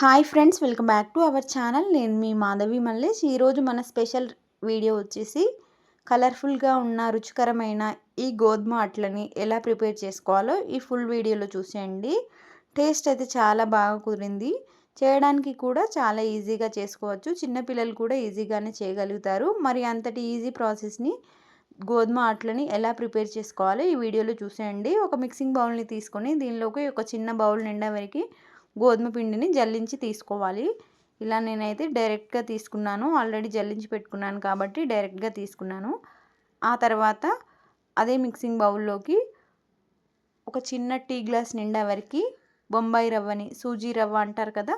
Hi friends welcome back to our channel. నేను మీ మాధవి మల్లేష్. ఈరోజు మన స్పెషల్ వీడియో వచ్చేసి కలర్ఫుల్గా ఉన్న రుచికరమైన ఈ గోధుమ అట్లని ఎలా ప్రిపేర్ చేసుకోవాలో ఈ ఫుల్ వీడియోలో చూసేయండి. టేస్ట్ అయితే చాలా బాగా కుదిరింది. చేయడానికి కూడా చాలా ఈజీగా చేసుకోవచ్చు. చిన్నపిల్లలు కూడా ఈజీగానే చేయగలుగుతారు. మరి అంతటి ఈజీ ప్రాసెస్ని గోధుమ అట్లని ఎలా ప్రిపేర్ చేసుకోవాలో ఈ వీడియోలో చూసేయండి. ఒక మిక్సింగ్ బౌల్ని తీసుకొని దీనిలోకి ఒక చిన్న బౌల్ నిండా వరకు గోధుమ పిండిని జల్లించి తీసుకోవాలి. ఇలా నేనైతే డైరెక్ట్గా తీసుకున్నాను. ఆల్రెడీ జల్లించి పెట్టుకున్నాను కాబట్టి డైరెక్ట్గా తీసుకున్నాను. ఆ తర్వాత అదే మిక్సింగ్ బౌల్లోకి ఒక చిన్న టీ గ్లాస్ నిండా వరకు బొంబాయి రవ్వని సూజీ రవ్వ అంటారు కదా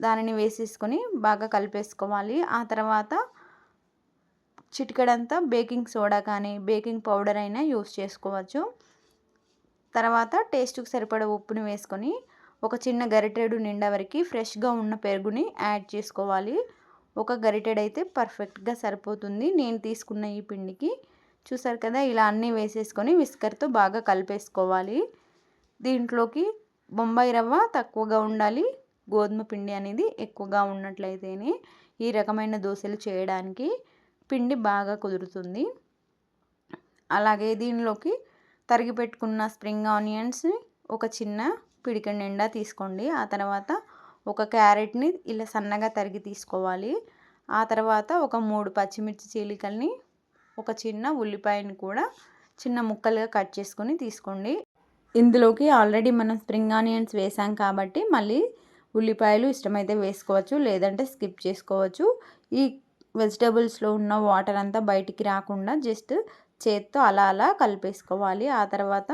దానిని వేసేసుకొని బాగా కలిపేసుకోవాలి. ఆ తర్వాత చిటికడంతా బేకింగ్ సోడా కానీ బేకింగ్ పౌడర్ అయినా యూస్ చేసుకోవచ్చు. తర్వాత టేస్ట్కి సరిపడ ఉప్పుని వేసుకొని ఒక చిన్న గరిటెడు నిండా వరకు ఫ్రెష్గా ఉన్న పెరుగుని యాడ్ చేసుకోవాలి. ఒక గరిటెడ్ అయితే పర్ఫెక్ట్గా సరిపోతుంది. నేను తీసుకున్న ఈ పిండికి చూసారు కదా ఇలా అన్నీ వేసేసుకొని విస్కర్తో బాగా కలిపేసుకోవాలి. దీంట్లోకి బొంబాయి రవ్వ తక్కువగా ఉండాలి. గోధుమ పిండి అనేది ఎక్కువగా ఉన్నట్లయితేనే ఈ రకమైన దోశలు చేయడానికి పిండి బాగా కుదురుతుంది. అలాగే దీనిలోకి తరిగి పెట్టుకున్న స్ప్రింగ్ ఆనియన్స్ ఒక చిన్న పిడిక నిండా తీసుకోండి. ఆ తర్వాత ఒక క్యారెట్ని ఇలా సన్నగా తరిగి తీసుకోవాలి. ఆ తర్వాత ఒక మూడు పచ్చిమిర్చి చీలికల్ని ఒక చిన్న ఉల్లిపాయని కూడా చిన్న ముక్కలుగా కట్ చేసుకొని తీసుకోండి. ఇందులోకి ఆల్రెడీ మనం స్ప్రింగ్ ఆనియన్స్ వేసాం కాబట్టి మళ్ళీ ఉల్లిపాయలు ఇష్టమైతే వేసుకోవచ్చు లేదంటే స్కిప్ చేసుకోవచ్చు. ఈ వెజిటబుల్స్లో ఉన్న వాటర్ అంతా బయటికి రాకుండా జస్ట్ చేత్తో అలా అలా కలిపేసుకోవాలి. ఆ తర్వాత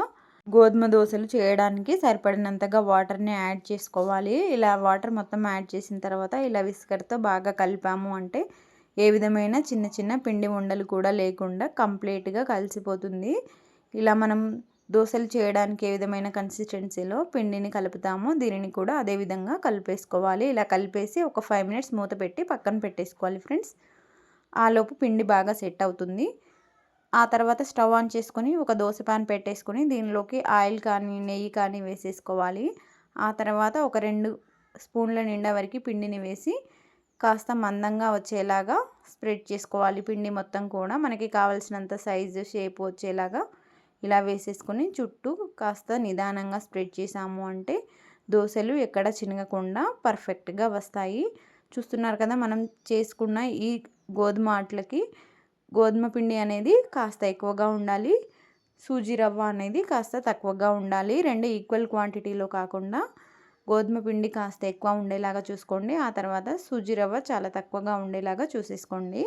గోధుమ దోశలు చేయడానికి సరిపడినంతగా వాటర్ని యాడ్ చేసుకోవాలి. ఇలా వాటర్ మొత్తం యాడ్ చేసిన తర్వాత ఇలా విస్కర్తో బాగా కలిపాము అంటే ఏ విధమైన చిన్న చిన్న పిండి ఉండలు కూడా లేకుండా కంప్లీట్గా కలిసిపోతుంది. ఇలా మనం దోశలు చేయడానికి ఏ విధమైన కన్సిస్టెన్సీలో పిండిని కలుపుతామో దీనిని కూడా అదే విధంగా కలిపేసుకోవాలి. ఇలా కలిపేసి ఒక ఫైవ్ మినిట్స్ మూత పెట్టి పక్కన పెట్టేసుకోవాలి ఫ్రెండ్స్. ఆలోపు పిండి బాగా సెట్ అవుతుంది. ఆ తర్వాత స్టవ్ ఆన్ చేసుకొని ఒక దోశ పాన్ పెట్టేసుకొని దీనిలోకి ఆయిల్ కానీ నెయ్యి కానీ వేసేసుకోవాలి. ఆ తర్వాత ఒక రెండు స్పూన్ల నిండా వరకు పిండిని వేసి కాస్త మందంగా వచ్చేలాగా స్ప్రెడ్ చేసుకోవాలి. పిండి మొత్తం కూడా మనకి కావాల్సినంత సైజు షేప్ వచ్చేలాగా ఇలా వేసేసుకొని చుట్టూ కాస్త నిదానంగా స్ప్రెడ్ చేసాము అంటే దోశలు ఎక్కడ చినగకుండా పర్ఫెక్ట్గా వస్తాయి. చూస్తున్నారు కదా మనం చేసుకున్న ఈ గోధుమ ఆటలకి గోధుమ పిండి అనేది కాస్త ఎక్కువగా ఉండాలి. సూజీ రవ్వ అనేది కాస్త తక్కువగా ఉండాలి. రెండు ఈక్వల్ క్వాంటిటీలో కాకుండా గోధుమ పిండి కాస్త ఎక్కువ ఉండేలాగా చూసుకోండి. ఆ తర్వాత సూజీ రవ్వ చాలా తక్కువగా ఉండేలాగా చూసేసుకోండి.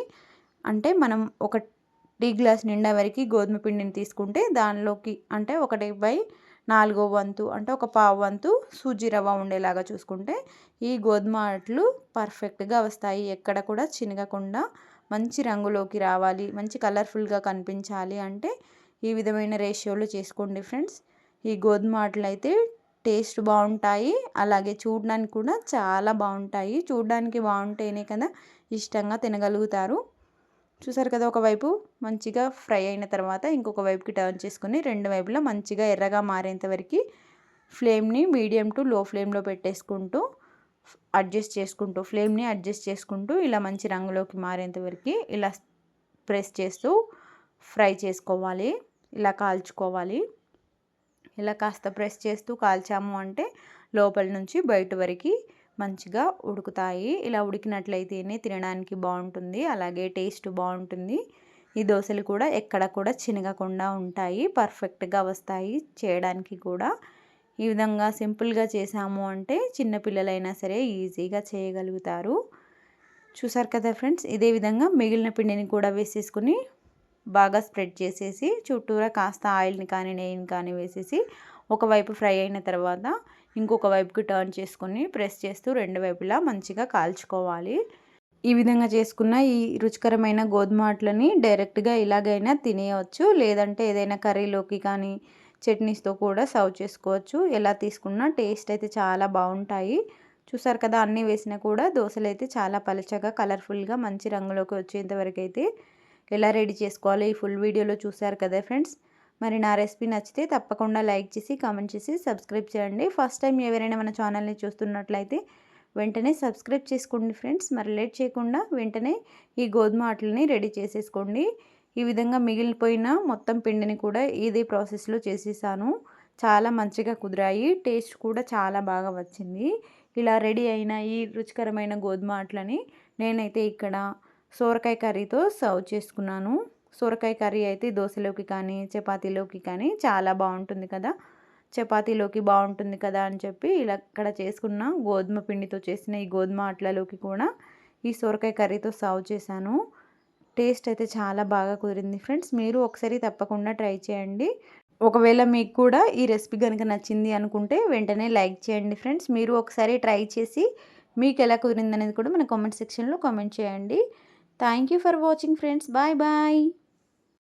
అంటే మనం ఒక టీ గ్లాస్ నిండా వరకు గోధుమ పిండిని తీసుకుంటే దానిలోకి అంటే ఒకటి బై నాలుగో వంతు అంటే ఒక పావు వంతు సూజీ రవ్వ ఉండేలాగా చూసుకుంటే ఈ గోధుమ అట్లు పర్ఫెక్ట్గా వస్తాయి. ఎక్కడ కూడా చినగకుండా మంచి రంగులోకి రావాలి మంచి కలర్ఫుల్గా కనిపించాలి అంటే ఈ విధమైన రేషియోలో చేసుకోండి ఫ్రెండ్స్. ఈ గోధుమ ఆటలు అయితే టేస్ట్ బాగుంటాయి అలాగే చూడడానికి కూడా చాలా బాగుంటాయి. చూడడానికి బాగుంటేనే కదా ఇష్టంగా తినగలుగుతారు. చూసారు కదా ఒకవైపు మంచిగా ఫ్రై అయిన తర్వాత ఇంకొక వైపుకి టర్న్ చేసుకుని రెండు వైపులా మంచిగా ఎర్రగా మారేంత వరకు ఫ్లేమ్ని మీడియం టు లో ఫ్లేమ్లో పెట్టేసుకుంటూ అడ్జస్ట్ చేసుకుంటూ ఫ్లేమ్ని అడ్జస్ట్ చేసుకుంటూ ఇలా మంచి రంగులోకి మారేంత వరకు ఇలా ప్రెస్ చేస్తూ ఫ్రై చేసుకోవాలి. ఇలా కాల్చుకోవాలి. ఇలా కాస్త ప్రెస్ చేస్తూ కాల్చాము అంటే లోపల నుంచి బయట వరకు మంచిగా ఉడుకుతాయి. ఇలా ఉడికినట్లయితేనే తినడానికి బాగుంటుంది. అలాగే టేస్ట్ బాగుంటుంది. ఈ దోశలు కూడా ఎక్కడ కూడా చినగకుండా ఉంటాయి. పర్ఫెక్ట్గా వస్తాయి చేయడానికి కూడా. ఈ విధంగా సింపుల్గా చేసాము అంటే చిన్నపిల్లలైనా సరే ఈజీగా చేయగలుగుతారు. చూసారు కదా ఫ్రెండ్స్ ఇదే విధంగా మిగిలిన పిండిని కూడా వేసేసుకుని బాగా స్ప్రెడ్ చేసేసి చుట్టూరా కాస్త ఆయిల్ని కానీ నెయ్యిని కానీ వేసేసి ఒకవైపు ఫ్రై అయిన తర్వాత ఇంకొక వైపుకి టర్న్ చేసుకొని ప్రెస్ చేస్తూ రెండు వైపులా మంచిగా కాల్చుకోవాలి. ఈ విధంగా చేసుకున్న ఈ రుచికరమైన గోధుమ అట్లని డైరెక్ట్గా ఇలాగైనా తినేయవచ్చు లేదంటే ఏదైనా కర్రీలోకి కానీ చట్నీస్తో కూడా సర్వ్ చేసుకోవచ్చు. ఎలా తీసుకున్నా టేస్ట్ అయితే చాలా బాగుంటాయి. చూసారు కదా అన్నీ వేసినా కూడా దోశలు అయితే చాలా పలచగా కలర్ఫుల్గా మంచి రంగులోకి వచ్చేంతవరకు అయితే ఎలా రెడీ చేసుకోవాలో ఈ ఫుల్ వీడియోలో చూసారు కదా ఫ్రెండ్స్. మరి నా రెసిపీ నచ్చితే తప్పకుండా లైక్ చేసి కామెంట్ చేసి సబ్స్క్రైబ్ చేయండి. ఫస్ట్ టైం ఎవరైనా మన ఛానల్ని చూస్తున్నట్లయితే వెంటనే సబ్స్క్రైబ్ చేసుకోండి ఫ్రెండ్స్. మరి లేట్ చేయకుండా వెంటనే ఈ గోధుమ అట్లని రెడీ చేసేసుకోండి. ఈ విధంగా మిగిలిపోయిన మొత్తం పిండిని కూడా ఇదే ప్రాసెస్లో చేసేసాను. చాలా మంచిగా కుదిరాయి. టేస్ట్ కూడా చాలా బాగా వచ్చింది. ఇలా రెడీ అయిన ఈ రుచికరమైన గోధుమ అట్లని నేనైతే ఇక్కడ సోరకాయ కర్రీతో సర్వ్ చేసుకున్నాను. సొరకాయ కర్రీ అయితే దోశలోకి కానీ చపాతీలోకి కానీ చాలా బాగుంటుంది కదా. చపాతీలోకి బాగుంటుంది కదా అని చెప్పి ఇలా ఇక్కడ చేసుకున్న గోధుమ పిండితో చేసిన ఈ గోధుమ అట్లలోకి కూడా ఈ సొరకాయ కర్రీతో సర్వ్ చేశాను. టేస్ట్ అయితే చాలా బాగా కుదిరింది ఫ్రెండ్స్. మీరు ఒకసారి తప్పకుండా ట్రై చేయండి. ఒకవేళ మీకు కూడా ఈ రెసిపీ కనుక నచ్చింది అనుకుంటే వెంటనే లైక్ చేయండి ఫ్రెండ్స్. మీరు ఒకసారి ట్రై చేసి మీకు ఎలా కుదిరింది అనేది కూడా మన కామెంట్ సెక్షన్లో కామెంట్ చేయండి. Thank you for watching friends. Bye bye.